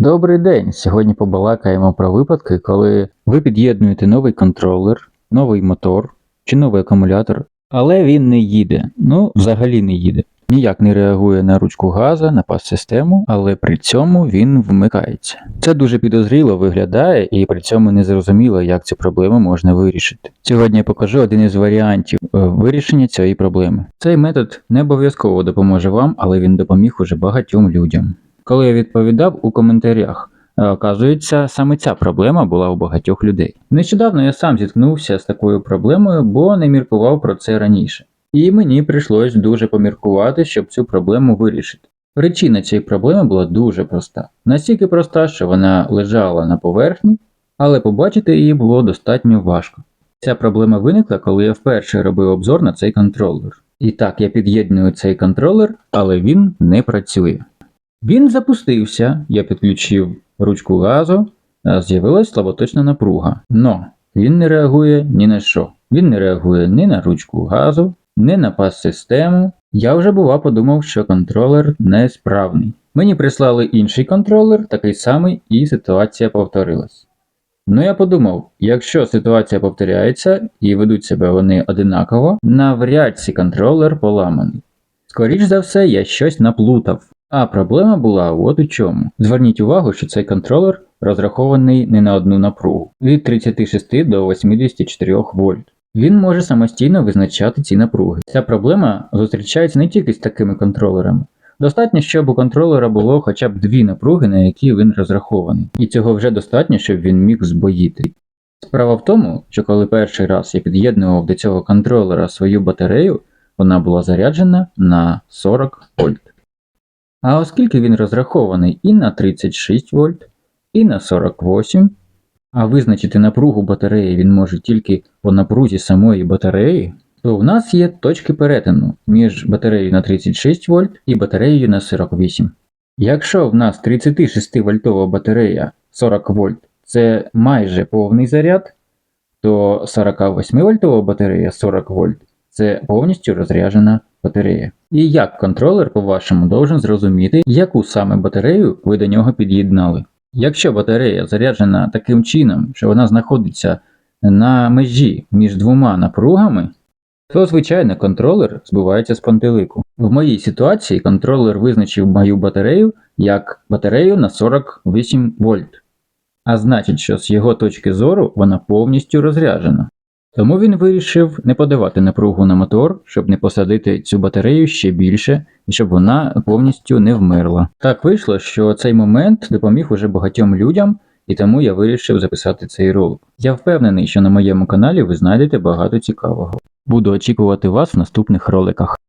Добрий день! Сьогодні побалакаємо про випадки, коли ви під'єднуєте новий контролер, новий мотор чи новий акумулятор, але він не їде. Ну, взагалі не їде. Ніяк не реагує на ручку газа, на пас-систему, але при цьому він вмикається. Це дуже підозріло виглядає і при цьому не зрозуміло, як цю проблему можна вирішити. Сьогодні я покажу один із варіантів е, вирішення цієї проблеми. Цей метод не обов'язково допоможе вам, але він допоміг уже багатьом людям. Коли я відповідав у коментарях, е, оказується, саме ця проблема була у багатьох людей. Нещодавно я сам зіткнувся з такою проблемою, бо не міркував про це раніше. І мені прийшлось дуже поміркувати, щоб цю проблему вирішити. Причина цієї проблеми була дуже проста. Настільки проста, що вона лежала на поверхні, але побачити її було достатньо важко. Ця проблема виникла, коли я вперше робив обзор на цей контролер. І так, я під'єдную цей контролер, але він не працює. Він запустився, я підключив ручку газу, а з'явилась слаботочна напруга. Но він не реагує ні на що. Він не реагує ні на ручку газу, ні на пас-систему. Я вже бува подумав, що контролер несправний. Мені прислали інший контролер, такий самий, і ситуація повторилась. Ну я подумав, якщо ситуація повторяється і ведуть себе вони одинаково, навряд ці контролер поламаний. Скоріш за все, я щось наплутав. А проблема була от у чому. Зверніть увагу, що цей контролер розрахований не на одну напругу від 36 до 84 вольт. Він може самостійно визначати ці напруги. Ця проблема зустрічається не тільки з такими контролерами. Достатньо, щоб у контролера було хоча б дві напруги, на які він розрахований, і цього вже достатньо, щоб він міг збоїти. Справа в тому, що коли перший раз я під'єднував до цього контролера свою батарею, вона була заряджена на 40 вольт. А оскільки він розрахований і на 36 вольт, і на 48, а визначити напругу батареї він може тільки по напрузі самої батареї, то в нас є точки перетину між батареєю на 36 вольт і батареєю на 48. Якщо в нас 36 вольтова батарея 40 вольт це майже повний заряд, то 48 вольтова батарея 40 вольт це повністю розряджена батарея. І як контролер, по-вашому, должен зрозуміти, яку саме батарею ви до нього під'єднали. Якщо батарея заряджена таким чином, що вона знаходиться на межі між двома напругами, то звичайно контролер збивається з пантелику. В моїй ситуації контролер визначив мою батарею як батарею на 48 вольт. А значить, що з його точки зору вона повністю розряджена. Тому він вирішив не подавати напругу на мотор, щоб не посадити цю батарею ще більше і щоб вона повністю не вмерла. Так вийшло, що цей момент допоміг уже багатьом людям, і тому я вирішив записати цей ролик. Я впевнений, що на моєму каналі ви знайдете багато цікавого. Буду очікувати вас в наступних роликах.